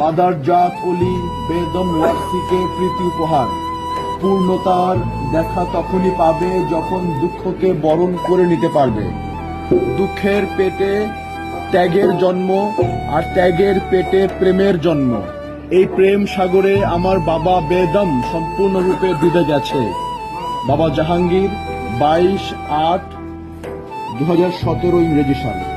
Mother জাত অলি বেদম ওয়ার্সিকে প্রীতি উপহার। পূর্ণতার দেখা তখনই পাবে যখন দুঃখকে বরণ করে নিতে পারবে। দুঃখের পেটে ত্যাগের জন্ম আর ত্যাগের পেটে প্রেমের জন্ম। এই প্রেম সাগরে আমার বাবা বেদম সম্পূর্ণরূপে ডুবে গেছে। বাবা জাহাঙ্গীর, বাইশ আট দু হাজার সতেরো ইংরেজি সাল।